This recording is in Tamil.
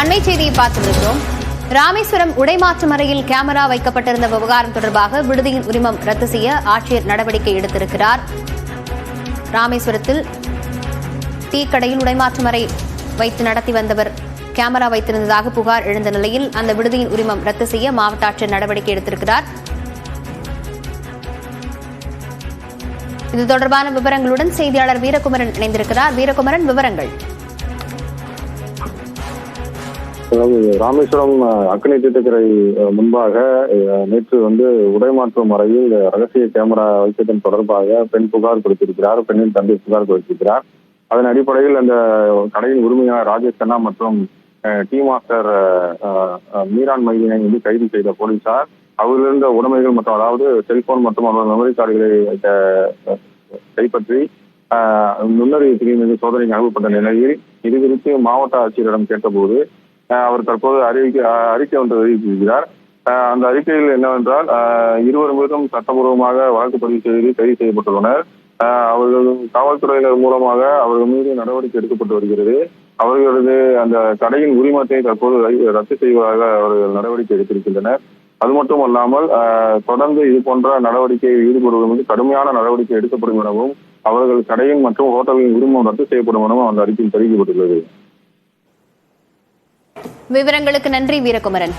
பார்த்து வருகிறோம் ராமேஸ்வரம் உடைமாற்றும் அறையில் கேமரா வைக்கப்பட்டிருந்த விவகாரம் தொடர்பாக விடுதியின் உரிமம் ரத்து செய்ய ஆட்சியர் நடவடிக்கை எடுத்திருக்கிறார். ராமேஸ்வரத்தில் தீக்கடையில் உடைமாற்றும் அறை வைத்து நடத்தி வந்தவர் கேமரா வைத்திருந்ததாக புகார் எழுந்த நிலையில் அந்த விடுதியின் உரிமம் ரத்து செய்ய மாவட்ட ஆட்சியர் நடவடிக்கை எடுத்திருக்கிறார். இது தொடர்பான விவரங்களுடன் செய்தியாளர் வீரகுமரன் இணைந்திருக்கிறார். வீரகுமரன் விவரங்கள். அதாவது ராமேஸ்வரம் அக்னி தீர்த்தக்கரை முன்பாக நேற்று வந்து உடைமாற்றும் முறையில் ரகசிய கேமரா வைத்ததன் தொடர்பாக பெண் புகார் கொடுத்திருக்கிறார். பெண்ணின் தந்தை புகார் கொடுத்திருக்கிறார். அதன் அடிப்படையில் அந்த கடையின் உரிமையாளர் ராஜேஷ் கண்ணா மற்றும் டீ மாஸ்டர் மீரான் மைதினை வந்து கைது செய்த போலீசார். அவரிலிருந்த உடைமைகள் மற்றும் அதாவது செல்போன் மற்றும் அவரது மெமரி கார்டுகளை கைப்பற்றி நுண்ணறிவு பிரிவு மீது சோதனைக்கு அனுப்பப்பட்ட நிலையில் இது குறித்து மாவட்ட ஆட்சியரிடம் கேட்டபோது அவர் தற்போது அறிவிக்கை அறிக்கை ஒன்று வெளியிட்டிருக்கிறார். அந்த அறிக்கையில் என்னவென்றால் இருவர் மீதும் சட்டபூர்வமாக வழக்கு பதிவு செய்து கைது செய்யப்பட்டுள்ளனர். அவர்கள் காவல்துறையினர் மூலமாக அவர்கள் மீது நடவடிக்கை எடுக்கப்பட்டு வருகிறது. அவர்களது அந்த கடையின் உரிமத்தை தற்போது ரத்து செய்வதாக அவர்கள் நடவடிக்கை எடுத்திருக்கின்றனர். அது மட்டும் அல்லாமல் தொடர்ந்து இது போன்ற நடவடிக்கையில் ஈடுபடுவது மீது கடுமையான நடவடிக்கை எடுக்கப்படும் எனவும் அவர்கள் கடையின் மற்றும் ஹோட்டலின் உரிமம் ரத்து செய்யப்படும் எனவும் அந்த அறிக்கையில் தெரிவிக்கப்பட்டுள்ளது. விவரங்களுக்கு நன்றி வீரகுமரன்.